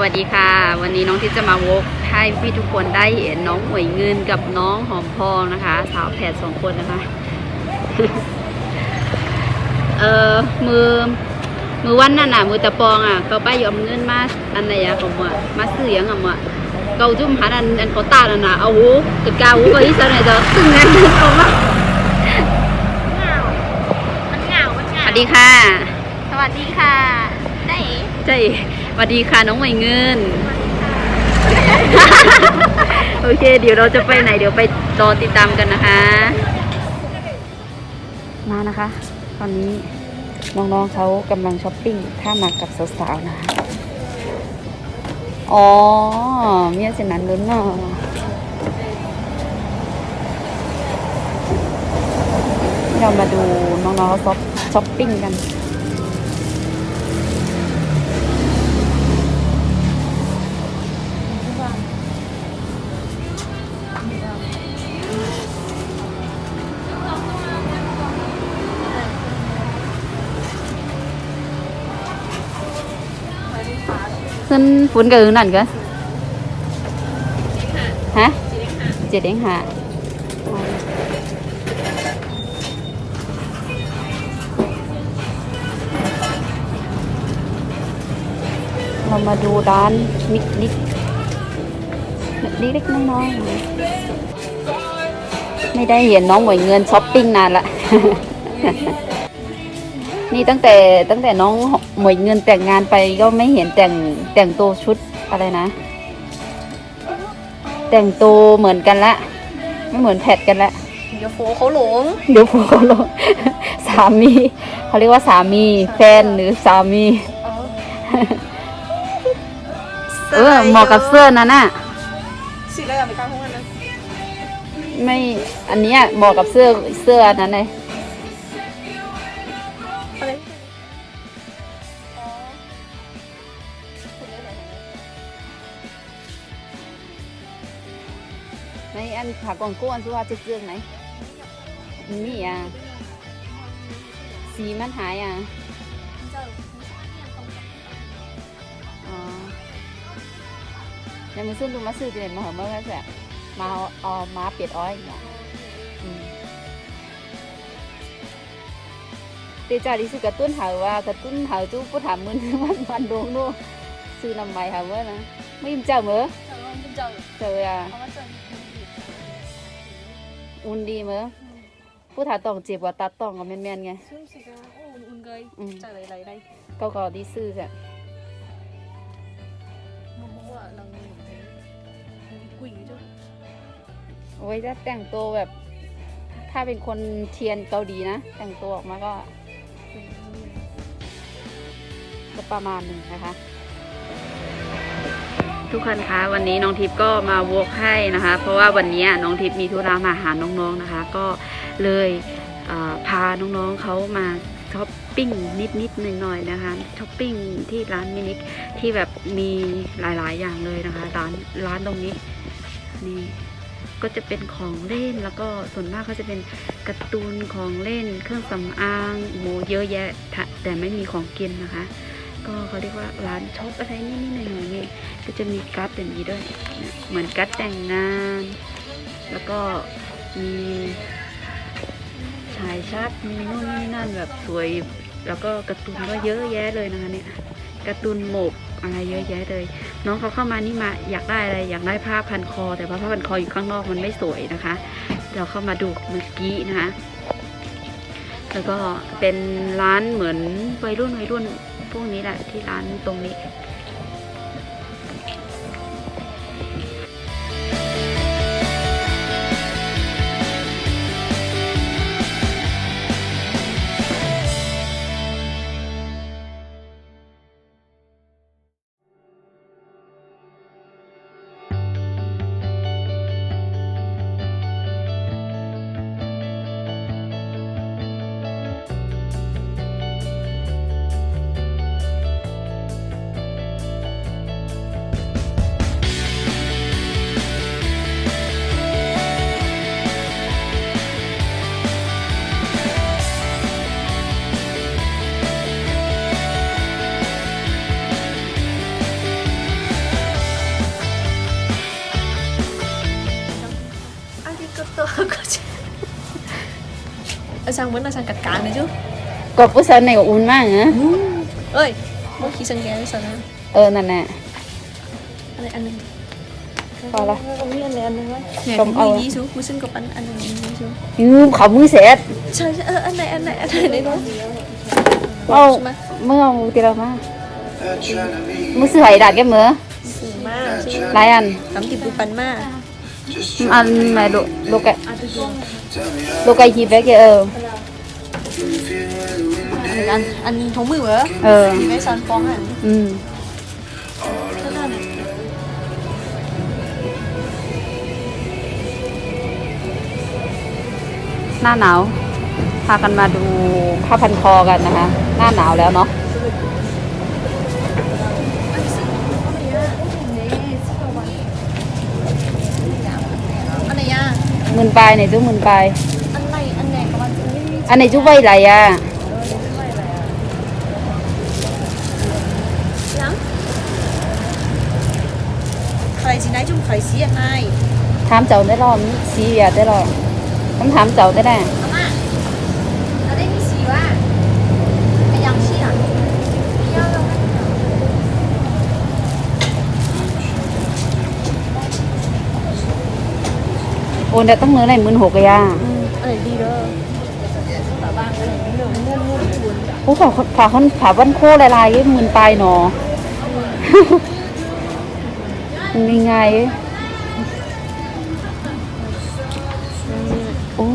สวัสดีค่ะ วันนี้น้องที่จะมาวกให้พี่ทุกคนได้เห็นน้องหมวยเงินกับน้องหอมพองนะคะ สาวแผดสองคนนะคะเออมือมือวันนั่นน่ะ มือตะปองอะก็ไปยอมเงินมาอันไหนอะผมว่ามาซื้อหยังอะมั่วเกาจุ่มหาอันอันเขาตานั่นน่ะเอาหูกึดกาหูก็อีสานไหนจะตึ้งเงินออกมาเหงามันเหงามันเหสงาวัสดีค่ะ สวัสดีค่ะได้ใช่ส วัสดีค่ะน้องหมวยเงิน โอเค เดี๋ยวเราจะไปไหน เดี๋ยวไปรอติดตามกันนะคะ มานะคะ ตอนนี้น้องๆเขากำลังช้อปปิ้งถ้ามากับสาวๆนะคะอ๋อเมียเสนนั้นลุ้นเนาะเรามาดูน้องๆเขาช้อปช้อปปิ้งกัน นฝุ่นกับอื่นนั่นก็ฮะเจ็ดเองหาเรามาดูร้านนิกนิกเล็กๆน้อยๆไม่ได้เห็นน้องหมวยเงินช้อปปิ้งนานละ นี่ตั้งแต่ตั้งแต่น้องหมวยเงินแต่งงานไปก็ไม่เห็นแต่งแต่งตัวชุดอะไรนะ แต่งตัวเหมือนกันละไม่เหมือนแพทกันละเดี๋ยวโฟเขาหลงเดี๋ยวผัวเขาลงสามีเขาเรียกว่าสามีแฟนหรือสามีเออเหมาะกับเสื้อนั้นน่ะสีอะไรอะไม่กล้าพูดกันนะไม่อันเนี้ยเหมาะกับเสื้อเสื้ออันนั้นเลย ในอันผากองก้วนสุว่าจะเสื้อไหนนี่อะสีมันหายอะอ๋อยังมือซื้อดูมาซื้อจะเห็นมาเหรอเมื่อไหร่แสมาเอาเอามาเปียดอ้อยอย่างอืมเตจ่าดิสุกระตุ้นหาว่ากระตุ้นหาจู้ผู้ถามมือมันมันดวงนู่นซื้อน้ำใหม่หาเมื่อนะไม่ยิ้มเจ้าเหมื่อเจอเป็นเจอเจออะ ออุ่นดีเหมื่อผู้ถามต้องเจ็บกว่าตัดต้องกับแม่นๆไง ซึ่งสิกาโอ้อุ่นเกยอืมเจออะไรอะไรก็ก็ดีซื้อค่ะมองว่าเราหนุ่มกุยจ้ะโอ้ยถ้าแต่งตัวแบบ ถ้าเป็นคนเทียนเกาหลีนะ แต่งตัวออกมาก็ก็ประมาณหนึ่งนะคะ ทุกคนคะวันนี้น้องทิพย์ก็มาวอกให้นะคะ เพราะว่าวันนี้น้องทิพย์มีธุระมาหาน้องๆนะคะ ก็เลยพาน้องๆเขามาช้อปปิ้งนิดๆหน่อยๆนะคะช้อปปิ้งที่ร้านมินิที่แบบมีหลายๆ อย่างเลยนะคะ ร้านร้านตรงนี้นี่ก็จะเป็นของเล่นแล้วก็ส่วนมากก็จะเป็นการ์ตูนของเล่น เครื่องสำอางโมเยอะแยะแต่ไม่มีของกินนะคะ ก็เขาเรียกว่าร้านช็อปอะไรนิดๆหน่อยๆนี่ก็จะมีการ์ดอย่างนี้ด้วยนะเหมือนการ์ดแต่งงาน แล้วก็มีชายชักมีนู่นนี่นั่นแบบสวย แล้วก็การ์ตูนก็เยอะแยะเลยนะคะเนี่ยการ์ตูนหมกอะไรเยอะแยะเลย น้องเขาเข้ามานี่มาอยากได้อะไรอยากได้ผ้าพันคอ แต่ว่าผ้าพันคออยู่ข้างนอกมันไม่สวยนะคะ เราเข้ามาดูเมื่อกี้นะคะแล้วก็เป็นร้านเหมือนวัยรุ่นวัยรุ่น พวกนี้แหละที่ร้านตรงนี้ sang vẫn là sang cắt cán đấy chứ กบปุสันในกับอุ่นมากนะ ơi mỗi khi sang ghé với sao nào เออนั่นแหละ ăn này ăn này พอละ không biết ăn này ăn này nè Không, không ờ. mười gì xuống cú xin cậu ăn ăn này đi xuống ยืมเขามือเสร็จ trời ơi ăn này ăn này ăn này đấy thôi เอาเมื่อเอาตีเรามามือสื่อไหดัดแกเหมือ อัน cắm kịp bù bắn ma อันไม่โลโลกะโลกะฮีแบกเออ ăn ăn thấu mười bữa เออ mấy son phong hẳn อืมหน้าหนาว พากันมาดูผ้าพันคอกันนะคะ หน้าหนาวแล้วเนาะ ăn này nha หมื่นปลายไหนจุ๊หมื่นปลาย ăn này ăn này các bạn sẽ biết อันไหนจุ๊ไว้ไรอะ khởi gì nãy chung khởi xí ăn này ถามเจ้าได้รอบซีเรียได้รอบต้องถามเจ้าได้แน่ Mama, ở đây đi xíu à? Mày dòng xí à? Yêu đâu? โอนแต่ต้องมือไหนหมื่นหกอะยา Ừ, ở đây đi đó. Bảo bang ở đây đi đường mua mua buồn. โอ้ฝาฝาคนฝาวันโคลายๆหมื่นปลายหนอ นี่ไง โอ้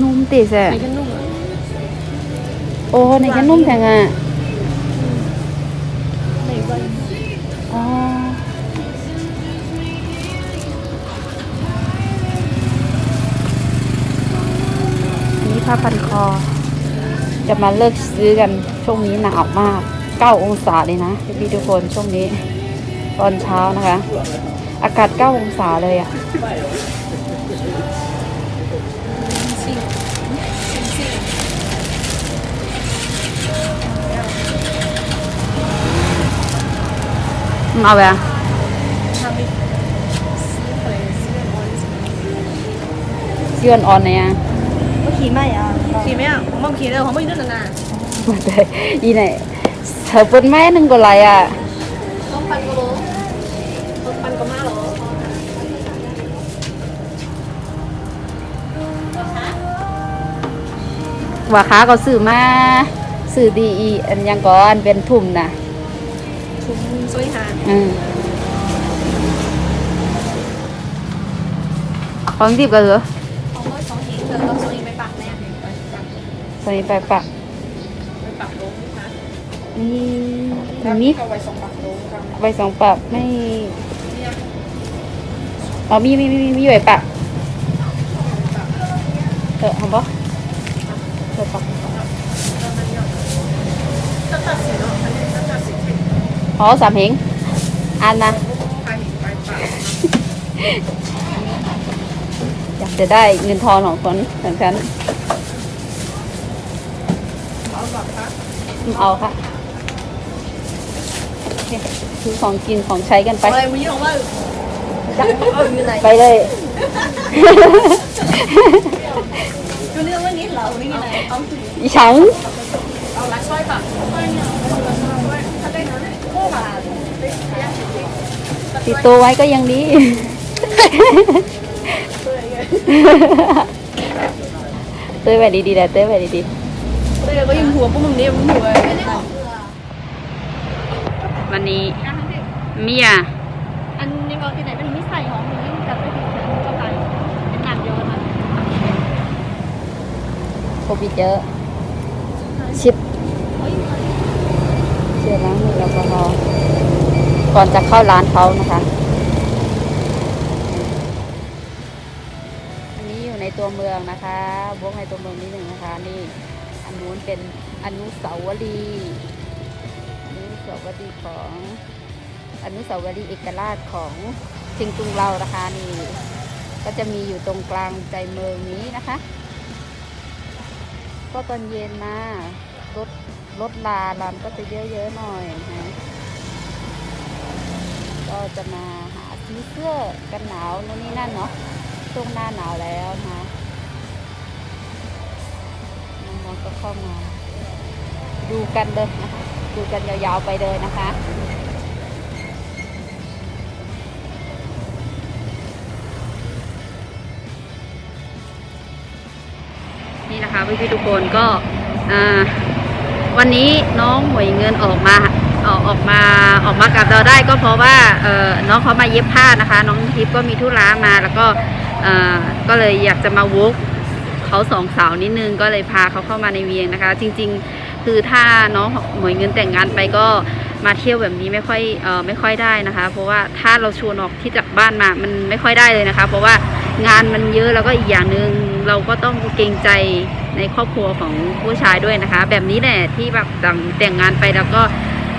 นุ่มติแส Mày chân nung à? โอ้ในแค่นุ่มแทงอะ Mày vân. อ๋อ อันนี้ผ้าพันคอ จะมาเลิกซื้อกันช่วงนี้หนาวมาก 9 องศาเลยนะพี่ๆทุกคนช่วงนี้ ตอนเช้านะคะ อากาศ9องศาเลยอะ Xinh. Xinh xinh. มึงเอาไปอะ Tham đi. Xí khởi xí ở món xí. เชื่อนออนเนี่ย Có khí mày à? Khí mày à? Không mong khí đâu, không mong nước là nà. แต่อีไหนเธอเป็นแม่นึงก็ไรอะ ปันก็รู้รปันก็มาหรอว่าค้าก็ซื้อมาซื้อดีอีอันยังก่อนเป็นทุ่มนะทุ่มสวยหาอืมของดิบก็เหรอของรถสองหีเธอเราสองหีไปปักแน่สองหีไปปักไปปักลงนะอืม นมี Không phải sống bạc đúng không? ใบสองปักไม่อ๋อมีมีมีมีมีใบปักเออทำปะใบปัก Tất cả xỉ nó, tất cả xỉ. อ๋อสามเหงอันนะ Hai hình bài bạc. อยากจะได้เงินทอนของคนของฉัน Bảo bạc hả? อืมเอาค่ะ โอเคซื้อของกินของใช้กันไป Ở đây mới không ơi. Chắc ở như này. ไปเลย Chú Liêu mới nghĩ lẩu như này. Ông chú อีฉัง Ông là xoay bạc. Xoay nhau. Ở đây nó này. Cô bà. ติดตัวไว้ก็ยังดีเต้ยไว้ดีๆแหละเต้ยไว้ดี Ở đây là có im hùa, có mừng đêm hùa. ๆวั นนี้เมีย Ăn nhưng mà cái này nó mít xay hả? Mình đặt cái thịt cho cái. Cái làm vô mà. โควิดเยอะชิดเชื่อล้างมือแอลกอฮอล์ก่อนจะเข้าร้านเขานะคะอันนี้อยู่ในตัวเมืองนะคะวกในตัวเมืองนิดหนึ่งนะคะ นี่อันนู้นเป็นอนุสาวรีย์อนุ สาวรีย์ของอนุสาวรีย์เอกราชของเชียงตุงเรานะคะนี่ก็จะมีอยู่ตรงกลางใจเมืองนี้นะคะ ก็ตอนเย็นมารถรถลาลานก็จะเยอะๆหน่อยนะก็จะมาหาซื้อเสื้อกันหนาวนู่นนี่นั่นเนาะช่วงหน้าหนาวแล้วนะคะนน้องๆก็เข้ามาดูกันเลยนะคะ ดูกันยาวๆไปเลยนะคะ นี่นะคะพี่ๆทุกคนก็วันนี้น้องหวยเงินออกมาออกออกมาออกมากับเราได้ก็เพราะว่าเออน้องเขามาเย็บผ้านะคะ น้องทิพย์ก็มีธุระมาแล้วก็เออก็เลยอยากจะมาวกเขาสองสาวนิดนึงก็เลยพาเขาเข้ามาในเวียงนะคะ จริง ๆ คือถ้าน้องหมวยเงินแต่งงานไปก็มาเที่ยวแบบนี้ไม่ค่อยเอ่อไม่ค่อยได้นะคะ เพราะว่าถ้าเราชวนออกที่จากบ้านมามันไม่ค่อยได้เลยนะคะ เพราะว่างานมันเยอะแล้วก็อีกอย่างหนึ่งเราก็ต้องเกรงใจในครอบครัวของผู้ชายด้วยนะคะ แบบนี้แหละที่แบบแต่งแต่งงานไปแล้วก็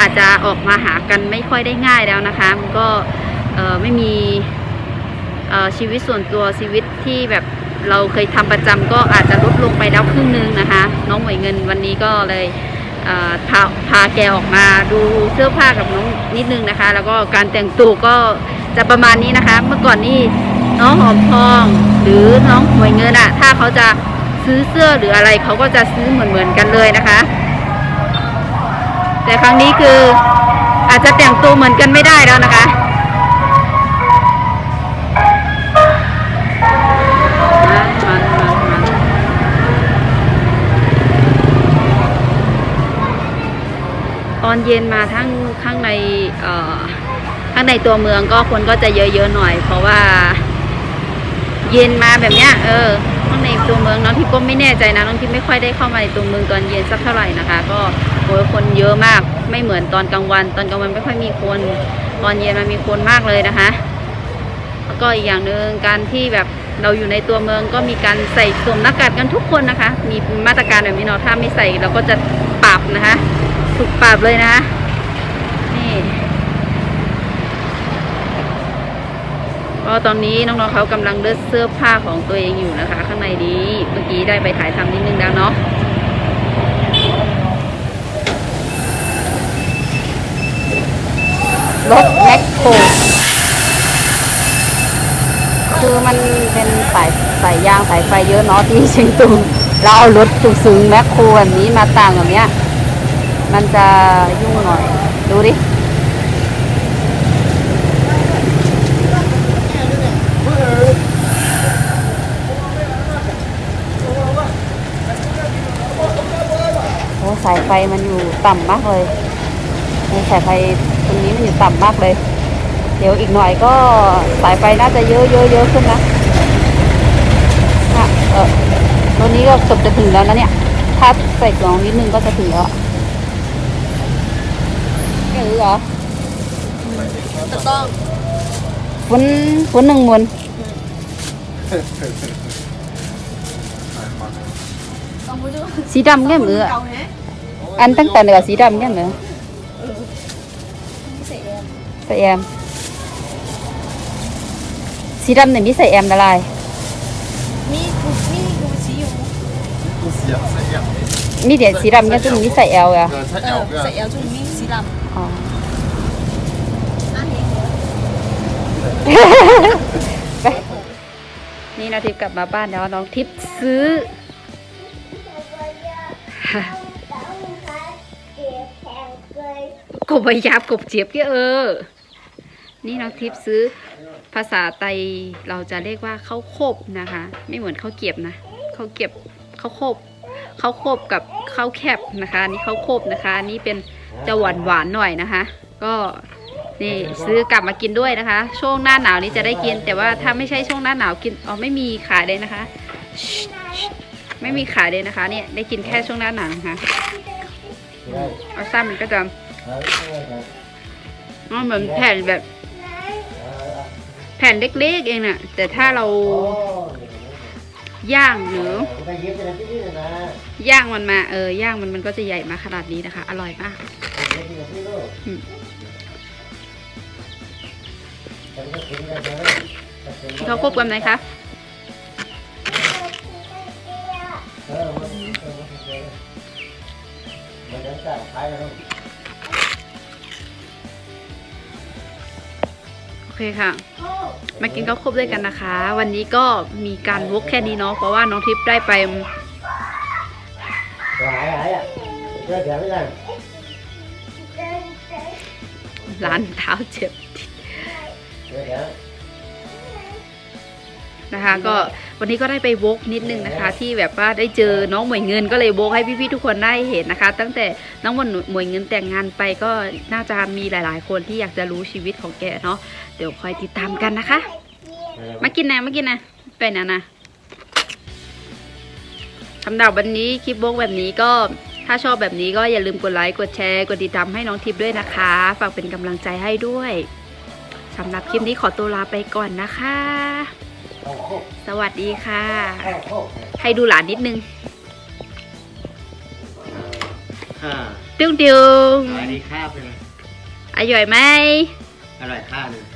อาจจะออกมาหากันไม่ค่อยได้ง่ายแล้วนะคะ มันก็เอ่อไม่มีเอ่อชีวิตส่วนตัวชีวิตที่แบบ เราเคยทำประจำก็อาจจะลดลงไปแล้วครึ่งนึงนะคะ น้องหมวยเงินวันนี้ก็เลยพาพาแกออกมาดูเสื้อผ้ากับน้องนิดนึงนะคะ แล้วก็การแต่งตัวก็จะประมาณนี้นะคะ เมื่อก่อนนี่น้องหอมทอง หรือน้องหวยเงินอะถ้าเขาจะซื้อเสื้อหรืออะไรเขาก็จะซื้อเหมือนเหมือนกันเลยนะคะ แต่ครั้งนี้คืออาจจะแต่งตัวเหมือนกันไม่ได้แล้วนะคะ ตอนเย็นมาทั้งข้างในเอ่อข้างในตัวเมืองก็คนก็จะเยอะๆหน่อย เพราะว่า เย็นมาแบบเนี้ย เออข้างในตัวเมืองน้องที่ก็ไม่แน่ใจนะน้องที่ไม่ค่อยได้เข้ามาในตัวเมืองตอนเย็นสักเท่าไหร่นะคะ ก็โอ้ยคนเยอะมากไม่เหมือนตอนกลางวัน ตอนกลางวันไม่ค่อยมีคนตอนเย็นมันมีคนมากเลยนะคะแล้วก็อีกอย่างหนึ่งการที่แบบเราอยู่ในตัวเมืองก็มีการใส่สวมหน้ากากกันทุกคนนะคะ มีมาตรการแบบนี้เนาะถ้าไม่ใส่เราก็จะปรับนะคะ ถูกปรับเลยนะ นี่ก็ตอนนี้น้องๆเขากำลังเลือกเสื้อผ้าของตัวเองอยู่นะคะ ข้างในนี้เมื่อกี้ได้ไปถ่ายทำนิดนึงแล้วเนาะรถแมคโครคือมันเป็นสายสายยางสายไฟเยอะเนาะที่เชียงตุงเราเอารถสูงๆแมคโครแบบนี้มาต่างแบบเนี้ย มันจะยุ่งหน่อย ดูดิโอ้สายไฟมันอยู่ต่ำมากเลยในสายไฟตรงนี้มันอยู่ต่ำมากเลย เดี๋ยวอีกหน่อยก็สายไฟน่าจะเยอะเยอะเยอะขึ้นนะอะเออรถนี้ก็เกือบจะถึงแล้วนะเนี่ย ถ้าใส่กล่องนิดนึงก็จะถึงแล้ว เออเหรอจะต้องฝนฝนหนึ่งมวนต้องพูดด้วยสีดำแค่มืออะเก่าไหมอันตั้งแต่เหนือสีดำแค่มือพิเศษเลยใส่แอมสีดำเนี่ยมีใส่แอมละลายมีกูมีกูชี้อยู่กูเสียเสียมี เดี๋ยวสีดำเนี่ยจะมีใส่แอลอะเกินใช้เอแออลก็ใส่เอลจุ่มมีสีดำอ๋ออันนี้ไปนี่นาทิพย์กลับมาบ้านแล้วน้องทิพย์ซื้อ กบใบยาบกบเจี๊ยบก็เออ นี่น้องทิพย์ซื้อภาษาไตเราจะเรียกว่าข้าวโคบนะคะ ไม่เหมือนข้าวเกรียบนะข้าวเกรียบข้าวโคบ ข้าวโคบกับข้าวแคบนะคะนี่ข้าวโคบนะคะนี่เป็นจะหวานหวานหน่อยนะคะ ก็นี่ซื้อกลับมากินด้วยนะคะ ช่วงหน้าหนาวนี้จะได้กิน แต่ว่าถ้าไม่ใช่ช่วงหน้าหนาวกินอ๋อไม่มีขายเลยนะคะ ไม่มีขายเลยนะคะเนี่ยได้กินแค่ช่วงหน้าหนาวนะคะเอาซ้ำมันก็จะมันเหมือนแผ่นแบบ แผ่นเล็กๆเองน่ะแต่ถ้าเรา ย่างหรือ ย่างมันมาเออย่างมันมันก็จะใหญ่มาขนาดนี้นะคะ อร่อยมากเขาควบกันไหมคะโอ เคค่ะ มากินข้าวครบด้วยกันนะคะ วันนี้ก็มีการวกแค่นี้เนาะเพราะว่าน้องทิพย์ได้ไปเดี๋ยวเดี๋ยวไม่ได้ร้านเท้าเจ็บนะคะ ก็วันนี้ก็ได้ไปวกนิดนึงนะคะ ที่แบบว่าได้เจอน้องหมวยเงินก็เลยโบกให้พี่ๆทุกคนได้เห็นนะคะ ตั้งแต่น้องหมวยเงินแต่งงานไปก็น่าจะมีหลาย ๆ คนที่อยากจะรู้ชีวิตของแกเนาะ เดี๋ยวคอยติดตามกันนะคะ มากินนะมากินนะไปนะนะสำหรับวันนี้คลิปโบกแบบนี้ก็ถ้าชอบแบบนี้ก็อย่าลืมกดไลค์กดแชร์กดติดตามให้น้องทิพย์ด้วยนะคะ ฝากเป็นกำลังใจให้ด้วยสำหรับคลิปนี้ขอตัวลาไปก่อนนะคะเอาโคกสวัสดีค่ะเอาโคกให้ดูหลานนิดนึงอ่าตึ้งตึงสวัสดีครับเป็นไงอร่อยไหมอร่อยข้าวหนึงพอละ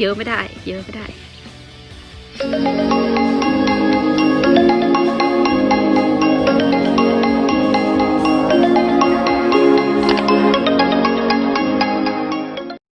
เยอะไม่ได้ เยอะไม่ได้